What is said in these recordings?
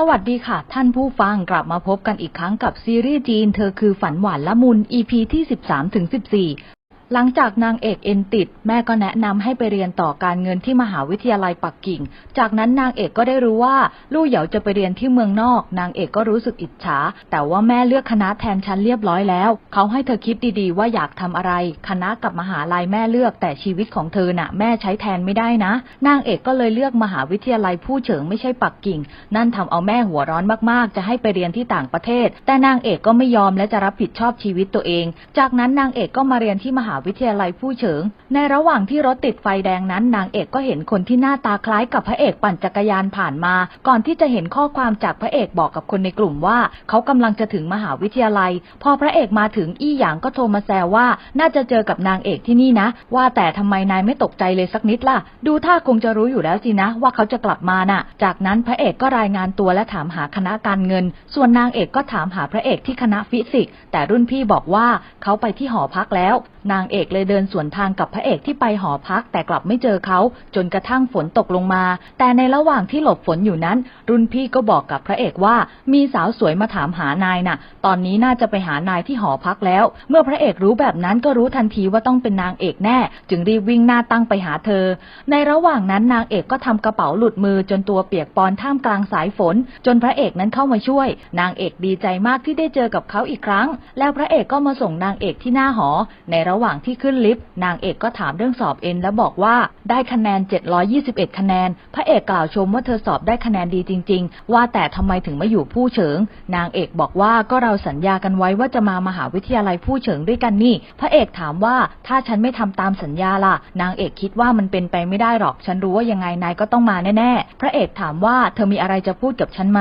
สวัสดีค่ะ ท่านผู้ฟังกลับมาพบกันอีกครั้งกับซีรีส์จีน เธอคือฝันหวานละมุน EP ที่ 13ถึง หลังจากนางเอกเอ็นติด แม่ก็แนะนำให้ไปเรียนต่อการเงินที่มหาวิทยาลัยปักกิ่ง จากนั้นนางเอกก็ได้รู้ว่าลู่เหยาจะไปเรียนที่เมืองนอก นางเอกก็รู้สึกอิจฉา แต่ว่าแม่เลือกคณะแทนฉันเรียบร้อยแล้ว เขาให้เธอคิดดีๆ ว่าอยากทำอะไร คณะกับมหาลัยแม่เลือก แต่ชีวิตของเธอน่ะ แม่ใช้แทนไม่ได้นะ นางเอกก็เลยเลือกมหาวิทยาลัยผู้เฉิงไม่ใช่ปักกิ่ง นั่นทำเอาแม่หัวร้อนมากๆ จะให้ไปเรียนที่ต่างประเทศ แต่นางเอกก็ไม่ยอมและจะรับผิดชอบชีวิตตัวเอง จากนั้นนางเอกก็มาเรียนที่มหาวิทยาลัยผู้เฉิง ในระหว่างที่รถติดไฟแดงนั้น นางเอกก็เห็นคนที่หน้าตาคล้ายกับพระเอกปั่นจักรยานผ่านมา ก่อนที่จะเห็นข้อความจากพระเอกบอกกับคนในกลุ่มว่า เขากำลังจะถึงมหาวิทยาลัย พอพระเอกมาถึงอี้หยางก็โทรมาแซวว่า น่าจะเจอกับนางเอกที่นี่นะ ว่าแต่ทำไมนายไม่ตกใจเลยสักนิดล่ะ ดูท่าคงจะรู้อยู่แล้วสินะ ว่าเขาจะกลับมาน่ะ จากนั้นพระเอกก็รายงานตัวและถามหาคณะการเงิน ส่วนนางเอกก็ถามหาพระเอกที่คณะฟิสิกส์แต่รุ่นพี่บอกว่าเขาไปที่หอพักแล้ว นางเอกเลยเดินสวนทางกับพระเอกที่ไปหอพักแต่กลับไม่เจอเขา จนกระทั่งฝนตกลงมา แต่ในระหว่างที่หลบฝนอยู่นั้น รุ่นพี่ก็บอกกับพระเอกว่า มีสาวสวยมาถามหานายน่ะ ตอนนี้น่าจะไปหานายที่หอพักแล้ว เมื่อพระเอกรู้แบบนั้นก็รู้ทันทีว่าต้องเป็นนางเอกแน่ จึงรีบวิ่งหน้าตั้งไปหาเธอ ในระหว่างนั้นนางเอกก็ทำกระเป๋าหลุดมือจนตัวเปียกปอนท่ามกลางสายฝน จนพระเอกนั้นเข้ามาช่วย นางเอกดีใจมากที่ได้เจอกับเขาอีกครั้ง แล้วพระเอกก็มาส่งนางเอกที่หน้าหอ ในระหว่างที่ขึ้นลิฟต์นางเอกก็ถามเรื่องสอบเอ็นแล้วบอกว่าได้คะแนน 721 คะแนน พระเอกกล่าวชมว่าเธอสอบได้คะแนนดีจริง ๆ ว่าแต่ทำไมถึงไมาอยู่ผู้เฉิง นางเอกบอกว่าก็เราสัญญากันไว้ว่าจะมามหาวิทยาลัยผู้เฉิงด้วยกันนี่ พระเอกถามว่าถ้าฉันไม่ทำตามสัญญาล่ะ นางเอกคิดว่ามันเป็นไปไม่ได้หรอก ฉันรู้ว่ายังไงนายก็ต้องมาแน่ๆ พระเอกถามว่าเธอมีอะไรจะพูดกับฉันไหม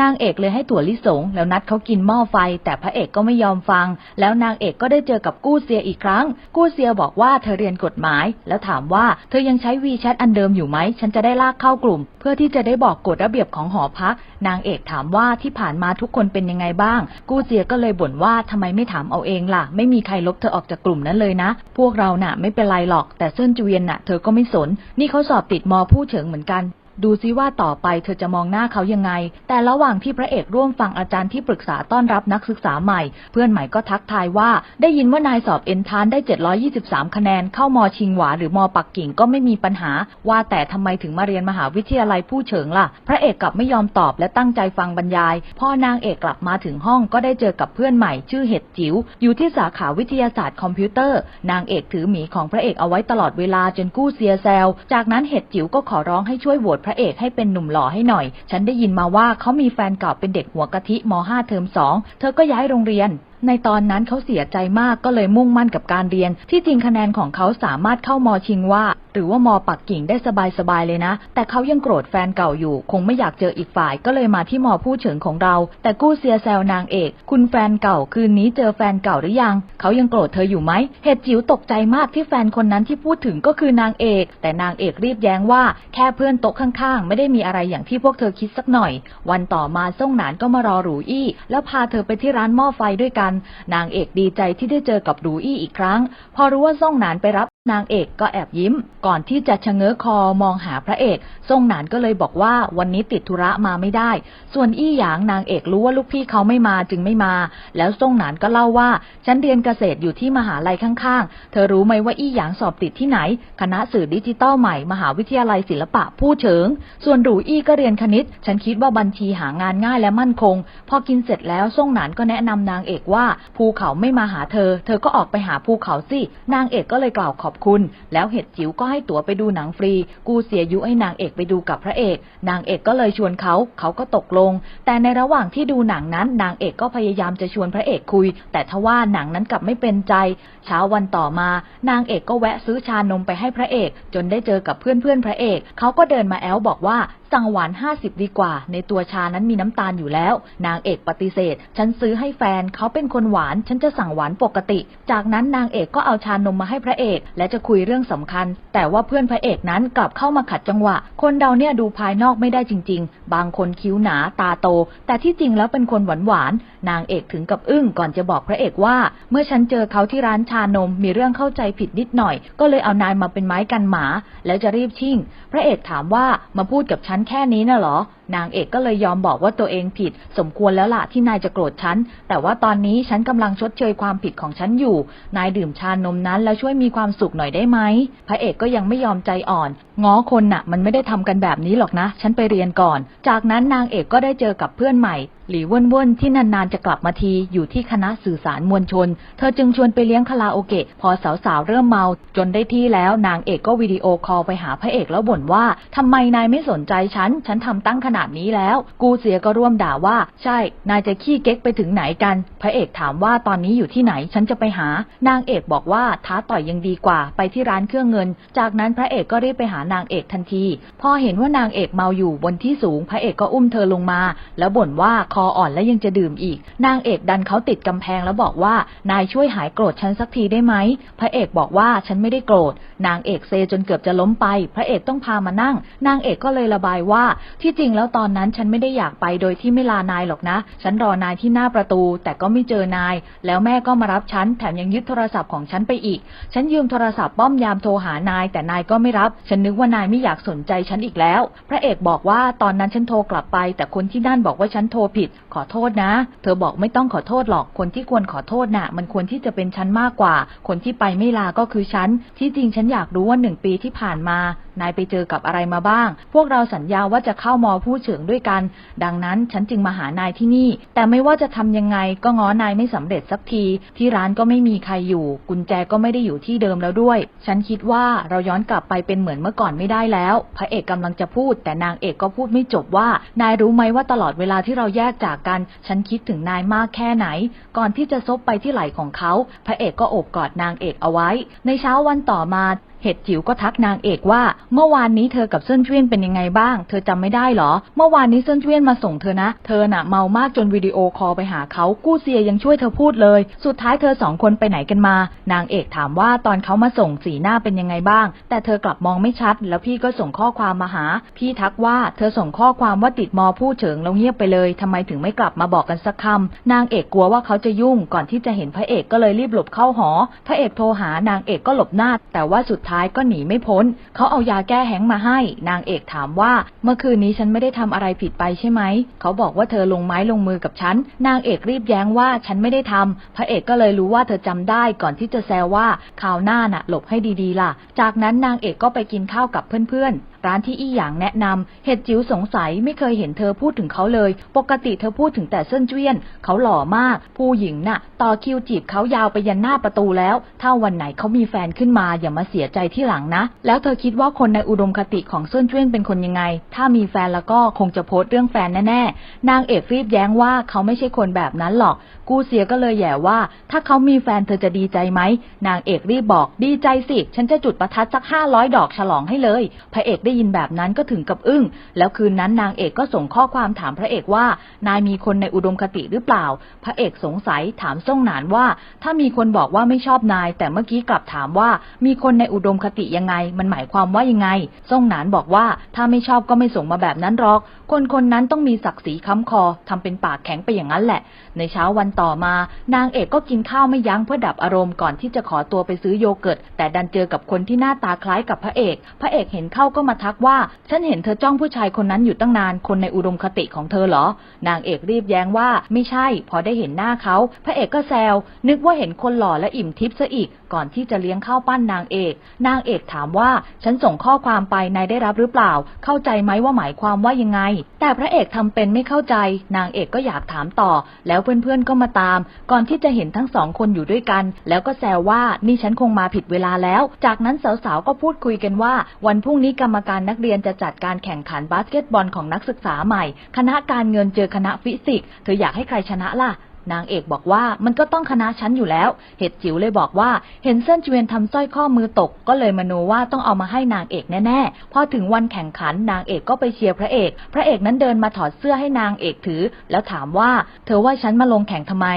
นางเอกเลยให้ตั๋วลิสง แล้วนัดเขากินหม้อไฟ แต่พระเอกก็ไม่ยอมฟัง แล้วนางเอกก็ได้เจอกับกู้เซียอีกครั้งกู้เซียบอกว่าเธอเรียนกฎหมาย แล้วถามว่าเธอยังใช้วีแชทอันเดิมอยู่ไหม ฉันจะได้ลากเข้ากลุ่ม เพื่อที่จะได้บอกกฎระเบียบของหอพัก นางเอกถามว่าที่ผ่านมาทุกคนเป็นยังไงบ้าง กู้เซียก็เลยบ่นว่าทำไมไม่ถามเอาเองล่ะ ไม่มีใครลบเธอออกจากกลุ่มนั้นเลยนะ พวกเราน่ะ ไม่เป็นไรหรอก แต่เซินจูเวียนน่ะ เธอก็ไม่สน นี่เขาสอบติดมอผู้เฉิงเหมือนกัน ดูซิว่าต่อไปเธอจะมองหน้าเขายังไง แต่ระหว่างที่พระเอกร่วมฟังอาจารย์ที่ปรึกษาต้อนรับนักศึกษาใหม่ เพื่อนใหม่ก็ทักทายว่า ได้ยินว่านายสอบเอนทานได้ 723 คะแนน เข้ามอชิงหวาหรือมอปักกิ่งก็ไม่มีปัญหา ว่าแต่ทำไมถึงมาเรียนมหาวิทยาลัยผู้เฉิงล่ะ พระเอกกลับไม่ยอมตอบและตั้งใจฟังบรรยายพอนางเอกกลับมาถึงห้องก็ได้เจอกับเพื่อนใหม่ ชื่อเห็ดจิ๋วอยู่ที่สาขาวิทยาศาสตร์คอมพิวเตอร์ นางเอกถือหมีของพระเอกเอาไว้ตลอดเวลาจนกู้เซียแซวจากนั้นเห็ดจิ๋วก็ขอร้องให้ช่วยโหวตพระเอกให้เป็นหนุ่มหล่อให้หน่อย ฉันได้ยินมาว่าเขามีแฟนเก่าเป็นเด็กหัวกะทิม .5 เทอม2เธอก็ย้ายโรงเรียนในตอนนั้นเขาเสียใจมากก็เลยมุ่งมั่นกับการเรียน ที่จริงคะแนนของเขาสามารถเข้ามอชิงว่า หรือว่ามอปักกิ่งได้สบายๆเลยนะ แต่เขายังโกรธแฟนเก่าอยู่ คงไม่อยากเจออีกฝ่ายก็เลยมาที่มอผู้เฉิงของเรา แต่กู้เซียแซวนางเอก คุณแฟนเก่าคืนนี้เจอแฟนเก่าหรือยัง เขายังโกรธเธออยู่ไหมเหตุจิ๋วตกใจมากที่แฟนคนนั้นที่พูดถึงก็คือนางเอก แต่นางเอกรีบแย้งว่าแค่เพื่อนโต๊ะข้างๆ ไม่ได้มีอะไรอย่างที่พวกเธอคิดสักหน่อย วันต่อมาส่งหนานก็มารอหรูอี้ แล้วพาเธอไปที่ร้านหม้อไฟด้วยกัน นางเอกดีใจที่ได้เจอกับหรูอี้อีกครั้ง พอรู้ว่าส่งหนานไปรับ นางเอกก็แอบยิ้ม ก่อนที่จะชะเง้อคอมองหาพระเอกส่งหนานก็เลยบอกว่าวันนี้ติดธุระมาไม่ได้ ส่วนอี้หยางนางเอกรู้ว่าลูกพี่เขาไม่มาจึงไม่มา แล้วส่งหนานก็เล่าว่าฉันเรียนเกษตรอยู่ที่มหาลัยข้างๆ เธอรู้ไหมว่าอี้หยางสอบติดที่ไหน คณะสื่อดิจิตอลใหม่มหาวิทยาลัยศิลปะผู้เฉิง ส่วนหรูอี้ก็เรียนคณิต ฉันคิดว่าบัญชีหางานง่ายและมั่นคง พอกินเสร็จแล้วส่งหนานก็แนะนำนางเอกว่าภูเขาไม่มาหาเธอ เธอก็ออกไปหาภูเขาสินางเอกก็เลยกล่าวขอบคุณ แล้วเห็ดจิ๋วก็ให้ตั๋วไปดูหนังฟรี กูเสียยุให้นางเอกไปดูกับพระเอก นางเอกก็เลยชวนเขาเขาก็ตกลง แต่ในระหว่างที่ดูหนังนั้น นางเอกก็พยายามจะชวนพระเอกคุย แต่ทว่าหนังนั้นกลับไม่เป็นใจ เช้าวันต่อมา นางเอกก็แวะซื้อชานมไปให้พระเอก จนได้เจอกับเพื่อนเพื่อนพระเอก เขาก็เดินมาแอลบอกว่า สั่งหวาน 50 ดีกว่า ในตัวชานั้นมีน้ำตาลอยู่แล้ว นางเอกปฏิเสธ ฉันซื้อให้แฟนเขาเป็นคนหวาน ฉันจะสั่งหวานปกติ จากนั้นนางเอกก็เอาชานมมาให้พระเอก และจะคุยเรื่องสำคัญ แต่ว่าเพื่อนพระเอกนั้นกลับเข้ามาขัดจังหวะ คนเราเนี่ยดูภายนอกไม่ได้จริง ๆ บางคนคิ้วหนาตาโต แต่ที่จริงแล้วเป็นคนหวานหวานๆนางเอกถึงกับอึ้งก่อนจะบอกพระเอกว่า เมื่อฉันเจอเขาที่ร้านชานมมีเรื่องเข้าใจผิดนิดหน่อย ก็เลยเอานายมาเป็นไม้กันหมา แล้วจะรีบชิ่ง พระเอกถามว่ามาพูดกับฉันแค่นี้น่ะเหรอนางเอกก็เลยยอมบอกว่าตัวเองผิด สมควรแล้วล่ะที่นายจะโกรธฉัน แต่ว่าตอนนี้ฉันกำลังชดเชยความผิดของฉันอยู่ นายดื่มชานมนั้นแล้วช่วยมีความสุขหน่อยได้ไหม พระเอกก็ยังไม่ยอมใจอ่อน ง้อคนน่ะ มันไม่ได้ทำกันแบบนี้หรอกนะ ฉันไปเรียนก่อน จากนั้นนางเอกก็ได้เจอกับเพื่อนใหม่ หลีเว่นเว่นที่นานๆจะกลับมาที อยู่ที่คณะสื่อสารมวลชน เธอจึงชวนไปเลี้ยงคาราโอเกะ พอสาวๆเริ่มเมา จนได้ที่แล้วนางเอกก็วิดีโอคอลไปหาพระเอกแล้วบ่นว่าทำไมนายไม่สนใจฉัน ฉันทำตั้งขนาดนี้แล้ว กูเสียก็ร่วมด่าว่า ใช่ นายจะขี้เก๊กไปถึงไหนกัน พระเอกถามว่าตอนนี้อยู่ที่ไหน ฉันจะไปหา นางเอกบอกว่าท้าต่อยยังดีกว่า ไปที่ร้านเครื่องเงิน จากนั้นพระเอกก็รีบไปหานางเอกทันที พอเห็นว่านางเอกเมาอยู่บนที่สูง พระเอกก็อุ้มเธอลงมา แล้วบ่นว่าคออ่อนและยังจะดื่มอีก นางเอกดันเขาติดกำแพงแล้วบอกว่า นายช่วยหายโกรธฉันสักทีได้ไหม พระเอกบอกว่าฉันไม่ได้โกรธ นางเอกเซจนเกือบจะล้มไป พระเอกต้องพามานั่ง นางเอกก็เลยระบายว่าที่จริงแล้วแล้วตอนนั้นฉันไม่ได้อยากไปโดยที่ไม่ลานายหรอกนะ ฉันรอนายที่หน้าประตู แต่ก็ไม่เจอนาย แล้วแม่ก็มารับฉัน แถมยังยึดโทรศัพท์ของฉันไปอีก ฉันยืมโทรศัพท์ป้อมยามโทรหานาย แต่นายก็ไม่รับ ฉันนึกว่านายไม่อยากสนใจฉันอีกแล้ว พระเอกบอกว่าตอนนั้นฉันโทรกลับไป แต่คนที่นั่นบอกว่าฉันโทรผิด ขอโทษนะ เธอบอกไม่ต้องขอโทษหรอก คนที่ควรขอโทษน่ะ มันควรที่จะเป็นฉันมากกว่า คนที่ไปไม่ลาก็คือฉัน ที่จริงฉันอยากรู้ว่าหนึ่งปีที่ผ่านมา นายไปเจอกับอะไรมาบ้าง พวกเราสัญญาว่าจะเข้ามอผู้เฉิงด้วยกัน ดังนั้นฉันจึงมาหานายที่นี่ แต่ไม่ว่าจะทำยังไงก็ง้อนายไม่สำเร็จสักที ที่ร้านก็ไม่มีใครอยู่ กุญแจก็ไม่ได้อยู่ที่เดิมแล้วด้วย ฉันคิดว่าเราย้อนกลับไปเป็นเหมือนเมื่อก่อนไม่ได้แล้ว พระเอกกำลังจะพูด แต่นางเอกก็พูดไม่จบว่า นายรู้ไหมว่าตลอดเวลาที่เราแยกจากกัน ฉันคิดถึงนายมากแค่ไหน ก่อนที่จะซบไปที่ไหล่ของเขา พระเอกก็โอบกอดนางเอกเอาไว้ ในเช้าวันต่อมา เห็ดจิ๋วก็ทักนางเอกว่า เมื่อวานนี้เธอกับเซินเจียนเป็นยังไงบ้าง เธอจำไม่ได้หรอ เมื่อวานนี้เซินเจียนมาส่งเธอนะ เธอน่ะเมามากจนวิดีโอคอลไปหาเขากู้เซียยังช่วยเธอพูดเลย สุดท้ายเธอสองคนไปไหนกันมา นางเอกถามว่าตอนเขามาส่งสีหน้าเป็นยังไงบ้าง แต่เธอกลับมองไม่ชัด แล้วพี่ก็ส่งข้อความมาหา พี่ทักว่าเธอส่งข้อความว่าติดมอผู้เฉิงแล้วเงียบไปเลยทำไมถึงไม่กลับมาบอกกันสักคำนางเอกกลัวว่าเขาจะยุ่งก่อนที่จะเห็นพระเอกก็เลยรีบหลบเข้าหอ พระเอกโทรหานางเอกก็หลบหน้า แต่ว่าสุดท้ายก็หนีไม่พ้น เขาเอายาแก้แห้งมาให้ นางเอกถามว่า เมื่อคืนนี้ฉันไม่ได้ทำอะไรผิดไปใช่ไหม เขาบอกว่าเธอลงไม้ลงมือกับฉัน นางเอกรีบแย้งว่าฉันไม่ได้ทำพระเอกก็เลยรู้ว่าเธอจำได้ก่อนที่จะแซวว่าข่าวหน้าน่ะหลบให้ดีๆล่ะ จากนั้นนางเอกก็ไปกินข้าวกับเพื่อนๆ ร้านที่อี้หยางแนะนำเห็ดจิ๋วสงสัยไม่เคยเห็นเธอพูดถึงเขาเลย ปกติเธอพูดถึงแต่เซินเจี้ยน เขาหล่อมาก ผู้หญิงน่ะ ต่อคิวจีบเขายาวไปยันหน้าประตูแล้ว ถ้าวันไหนเขามีแฟนขึ้นมาอย่ามาเสียใจที่หลังนะ แล้วเธอคิดว่าคนในอุดมคติของเซินเจี้ยนเป็นคนยังไง ถ้ามีแฟนแล้วก็คงจะโพสต์เรื่องแฟนแน่ๆ นางเอกรีบแย้งว่าเขาไม่ใช่คนแบบนั้นหรอก กูเสียก็เลยแย่ว่า ถ้าเขามีแฟนเธอจะดีใจไหม นางเอกรีบบอกดีใจสิ ฉันจะจุดประทัดสักห้าร้อยดอกฉลองให้เลย พระเอกได้ยินแบบนั้นก็ถึงกับอึ้ง แล้วคืนนั้นนางเอกก็ส่งข้อความถามพระเอกว่า นายมีคนในอุดมคติหรือเปล่า พระเอกสงสัยถามส่งหนานว่า ถ้ามีคนบอกว่าไม่ชอบนาย แต่เมื่อกี้กลับถามว่า มีคนในอุดมคติยังไง มันหมายความว่ายังไงส่งหนานบอกว่าถ้าไม่ชอบก็ไม่ส่งมาแบบนั้นหรอก คนคนนั้นต้องมีศักดิ์ศรีค้ำคอทำเป็นปากแข็งไปอย่างนั้นแหละ ในเช้าวันต่อมา นางเอกก็กินข้าวไม่ยั้งเพื่อดับอารมณ์ก่อนที่จะขอตัวไปซื้อโยเกิร์ตแต่ดันเจอกับคนที่หน้าตาคล้ายกับพระเอก พระเอกเห็นเข้าก็มาทักว่า ฉันเห็นเธอจ้องผู้ชายคนนั้นอยู่ตั้งนาน คนในอุดมคติของเธอเหรอ นางเอกรีบแย้งว่าไม่ใช่ พอได้เห็นหน้าเขา พระเอกก็แซว นึกว่าเห็นคนหล่อและอิ่มทิพย์ซะอีก ก่อนที่จะเลี้ยงข้าวปั้นนางเอก นางเอกถามว่า ฉันส่งข้อความไปนายได้รับหรือเปล่า เข้าใจไหมว่าหมายความว่ายังไง แต่พระเอกทำเป็นไม่เข้าใจ นางเอกก็อยากถามต่อ แล้วเพื่อนๆก็มาตาม ก่อนที่จะเห็นทั้งสองคนอยู่ด้วยกัน แล้วก็แซวว่านี่ฉันคงมาผิดเวลาแล้ว จากนั้นสาวๆก็พูดคุยกันว่า วันพรุ่งนี้กรรมการนักเรียนจะจัดการแข่งขันบาสเกตบอลของนักศึกษาใหม่ คณะการเงินเจอคณะฟิสิกส์เธออยากให้ใครชนะล่ะ นางเอกบอกว่ามันก็ต้องคณะฉันอยู่แล้ว เห็ดจิ๋วเลยบอกว่า เห็นเส้นจเวียนทำสร้อยข้อมือตก ก็เลยมโนว่าต้องเอามาให้นางเอกแน่ๆ พอถึงวันแข่งขันนางเอกก็ไปเชียร์พระเอก พระเอกนั้นเดินมาถอดเสื้อให้นางเอกถือ แล้วถามว่า เธอว่าฉันมาลงแข่งทำไม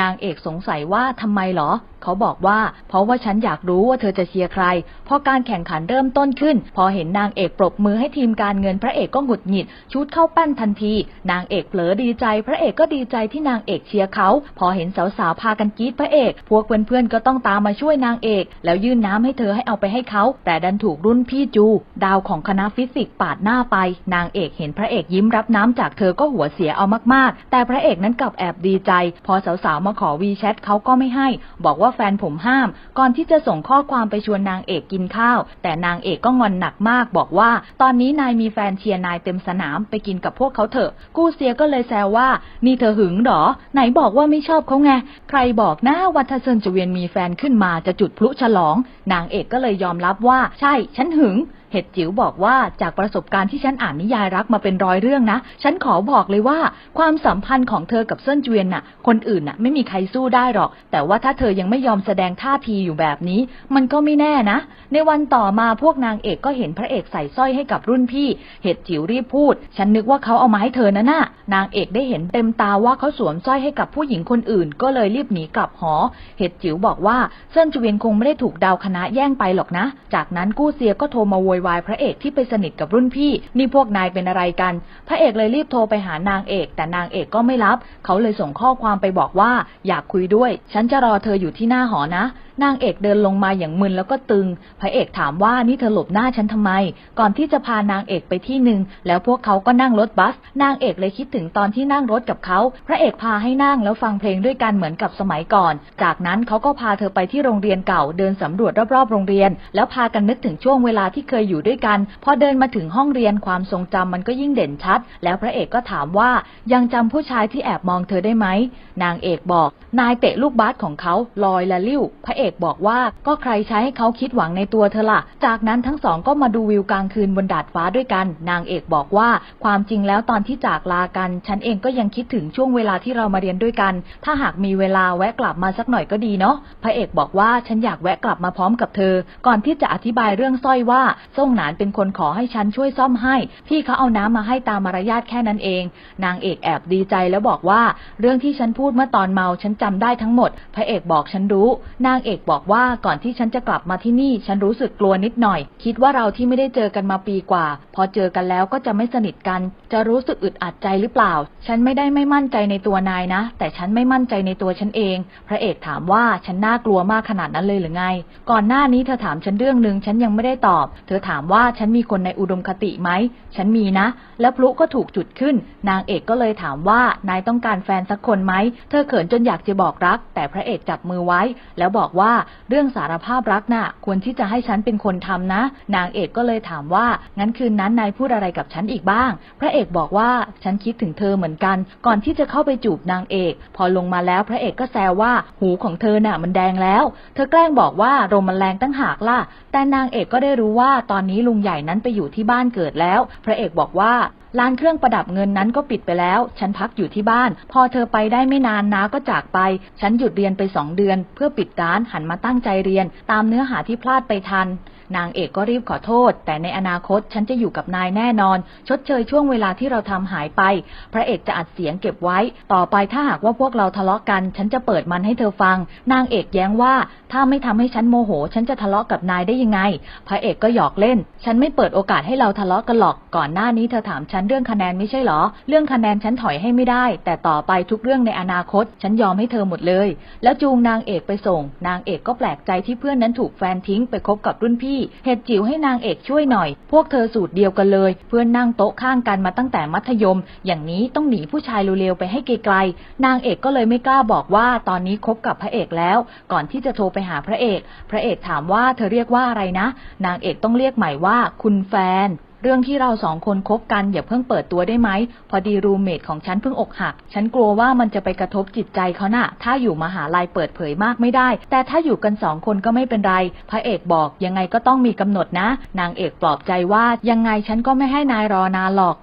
นางเอกสงสัยว่าทำไมเหรอ เขาบอกว่า เพราะว่าฉันอยากรู้ว่าเธอจะเชียร์ใคร พอการแข่งขันเริ่มต้นขึ้น พอเห็นนางเอกปรบมือให้ทีมการเงินพระเอกก็หงุดหงิด ชุดเข้าปั้นทันที นางเอกเผลอดีใจ พระเอกก็ดีใจที่นางเอกเชียร์เขา พอเห็นสาวๆพากันกรีดพระเอก พวกเพื่อนๆก็ต้องตามมาช่วยนางเอก แล้วยื่นน้ำให้เธอให้เอาไปให้เขา แต่ดันถูกรุ่นพี่จู ดาวของคณะฟิสิกส์ปาดหน้าไป นางเอกเห็นพระเอกยิ้มรับน้ำจากเธอก็หัวเสียเอามากๆ แต่พระเอกนั้นกลับแอบดีใจ พอสาวๆมาขอวีแชทเขาก็ไม่ให้ บอกว่าแฟนผมห้าม ก่อนที่จะส่งข้อความไปชวนนางเอกกินข้าว แต่นางเอกก็งอนหนักมาก บอกว่า ตอนนี้นายมีแฟนเชียร์นายเต็มสนามไปกินกับพวกเขาเถอะ กู้เซียก็เลยแซวว่า นี่เธอหึงเหรอ ไหนบอกว่าไม่ชอบเขาไง ใครบอกนะว่าถ้าเซินจะเวียนมีแฟนขึ้นมาจะจุดพลุฉลอง นางเอกก็เลยยอมรับว่า ใช่ ฉันหึง ห็ดจิ๋วบอกว่าจากประสบการณ์ที่ฉันอ่านนิยายรักมาเป็นร้อยเรื่องนะ ฉันขอบอกเลยว่า ความสัมพันธ์ของเธอกับเซินเจวียนน่ะ คนอื่นน่ะไม่มีใครสู้ได้หรอก แต่ว่าถ้าเธอยังไม่ยอมแสดงท่าทีอยู่แบบนี้ มันก็ไม่แน่นะ ในวันต่อมาพวกนางเอกก็เห็นพระเอกใส่สร้อยให้กับรุ่นพี่ เห็ดจิ๋วรีบพูด ฉันนึกว่าเขาเอามาให้เธอนะน่ะ นางเอกได้เห็นเต็มตาว่าเขาสวมสร้อยให้กับผู้หญิงคนอื่น ก็เลยรีบหนีกลับหอ เห็ดจิ๋วบอกว่าเซินเจวียนคงไม่ได้ถูกดาวคณะแย่งไปหรอกนะ จากนั้นกู้เซียก็โทรมาโวยววายพระเอกที่ไปสนิทกับรุ่นพี่ นี่พวกนายเป็นอะไรกัน พระเอกเลยรีบโทรไปหานางเอก แต่นางเอกก็ไม่รับ เขาเลยส่งข้อความไปบอกว่า อยากคุยด้วย ฉันจะรอเธออยู่ที่หน้าหอนะ นางเอกเดินลงมาอย่างมึนแล้วก็ตึง พระเอกถามว่านี่เธอหลบหน้าฉันทำไม ก่อนที่จะพานางเอกไปที่หนึ่งแล้วพวกเขาก็นั่งรถบัส นางเอกเลยคิดถึงตอนที่นั่งรถกับเขา พระเอกพาให้นั่งแล้วฟังเพลงด้วยกันเหมือนกับสมัยก่อน จากนั้นเขาก็พาเธอไปที่โรงเรียนเก่า เดินสำรวจรอบๆโรงเรียน แล้วพากันนึกถึงช่วงเวลาที่เคยอยู่ด้วยกัน พอเดินมาถึงห้องเรียนความทรงจำมันก็ยิ่งเด่นชัด แล้วพระเอกก็ถามว่ายังจำผู้ชายที่แอบมองเธอได้ไหมนางเอกบอก นายเตะลูกบาสของเขาลอยละลิ้วพระเอกบอกว่าก็ใครใช้ให้เขาคิดหวังในตัวเธอล่ะ จากนั้นทั้งสองก็มาดูวิวกลางคืนบนดาดฟ้าด้วยกัน นางเอกบอกว่าความจริงแล้วตอนที่จากลากัน ฉันเองก็ยังคิดถึงช่วงเวลาที่เรามาเรียนด้วยกัน ถ้าหากมีเวลาแวะกลับมาสักหน่อยก็ดีเนาะพระเอกบอกว่าฉันอยากแวะกลับมาพร้อมกับเธอ ก่อนที่จะอธิบายเรื่องสร้อยว่าส่งหนานเป็นคนขอให้ฉันช่วยซ่อมให้ พี่เขาเอาน้ำมาให้ตามมารยาทแค่นั้นเอง นางเอกแอบดีใจแล้วบอกว่า เรื่องที่ฉันพูดเมื่อตอนเมาฉันจำได้ทั้งหมด พระเอกบอกฉันรู้ นางเอกบอกว่าก่อนที่ฉันจะกลับมาที่นี่ ฉันรู้สึกกลัวนิดหน่อย คิดว่าเราที่ไม่ได้เจอกันมาปีกว่า พอเจอกันแล้วก็จะไม่สนิทกัน จะรู้สึกอึดอัดใจหรือเปล่า ฉันไม่ได้ไม่มั่นใจในตัวนายนะ แต่ฉันไม่มั่นใจในตัวฉันเอง พระเอกถามว่าฉันน่ากลัวมากขนาดนั้นเลยหรือไง ก่อนหน้านี้เธอถามฉันเรื่องหนึ่งฉันยังไม่ได้ตอบ เธอถามว่าฉันมีคนในอุดมคติไหม ฉันมีนะ แล้วพลุก็ถูกจุดขึ้น นางเอกก็เลยถามว่านายต้องการแฟนสักคนไหม เธอเขินจนอยากจะบอกรัก แต่พระเอกจับมือไว้ แล้วบอกว่าเรื่องสารภาพรักน่ะ ควรที่จะให้ฉันเป็นคนทำนะ นางเอกก็เลยถามว่างั้นคืนนั้นนายพูดอะไรกับฉันอีกบ้าง พระเอกบอกว่าฉันคิดถึงเธอเหมือนกัน ก่อนที่จะเข้าไปจูบนางเอก พอลงมาแล้วพระเอกก็แซวว่าหูของเธอน่ะมันแดงแล้ว เธอแกล้งบอกว่าลมมันแรงตั้งหากล่ะ แต่นางเอกก็ได้รู้ว่าตอนนี้ลุงใหญ่นั้นไปอยู่ที่บ้านเกิดแล้ว พระเอกบอกว่า ร้านเครื่องประดับเงินนั้นก็ปิดไปแล้ว ฉันพักอยู่ที่บ้าน พอเธอไปได้ไม่นานนาก็จากไป ฉันหยุดเรียนไปสองเดือน เพื่อปิดร้านหันมาตั้งใจเรียน ตามเนื้อหาที่พลาดไปทัน นางเอกก็รีบขอโทษ แต่ในอนาคตฉันจะอยู่กับนายแน่นอน ชดเชยช่วงเวลาที่เราทำหายไป พระเอกจะอัดเสียงเก็บไว้ ต่อไปถ้าหากว่าพวกเราทะเลาะกัน ฉันจะเปิดมันให้เธอฟัง นางเอกแย้งว่า ถ้าไม่ทำให้ฉันโมโห ฉันจะทะเลาะกับนายได้ยังไง พระเอกก็หยอกเล่น ฉันไม่เปิดโอกาสให้เราทะเลาะกันหรอก ก่อนหน้านี้เธอถามฉันเรื่องคะแนนไม่ใช่หรอ เรื่องคะแนนฉันถอยให้ไม่ได้ แต่ต่อไปทุกเรื่องในอนาคต ฉันยอมให้เธอหมดเลย แล้วจูงนางเอกไปส่ง นางเอกก็แปลกใจที่เพื่อนนั้นถูกแฟนทิ้งไปคบกับรุ่นพี่เห็ดจิ๋วให้นางเอกช่วยหน่อย พวกเธอสูตรเดียวกันเลย เพื่อนนั่งโต๊ะข้างกันมาตั้งแต่มัธยม อย่างนี้ต้องหนีผู้ชายเร็วๆไปให้ไกลๆนางเอกก็เลยไม่กล้าบอกว่าตอนนี้คบกับพระเอกแล้ว ก่อนที่จะโทรไปหาพระเอก พระเอกถามว่าเธอเรียกว่าอะไรนะ นางเอกต้องเรียกใหม่ว่าคุณแฟน เรื่องที่เราสองคนคบกันอย่าเพิ่งเปิดตัวได้ไหม พอดีรูเมทของฉันเพิ่งอกหัก ฉันกลัวว่ามันจะไปกระทบจิตใจเขาน่ะ ถ้าอยู่มหาลัยเปิดเผยมากไม่ได้ แต่ถ้าอยู่กันสองคนก็ไม่เป็นไร พระเอกบอกยังไงก็ต้องมีกำหนดนะ นางเอกปลอบใจว่ายังไงฉันก็ไม่ให้นายรอนานหรอก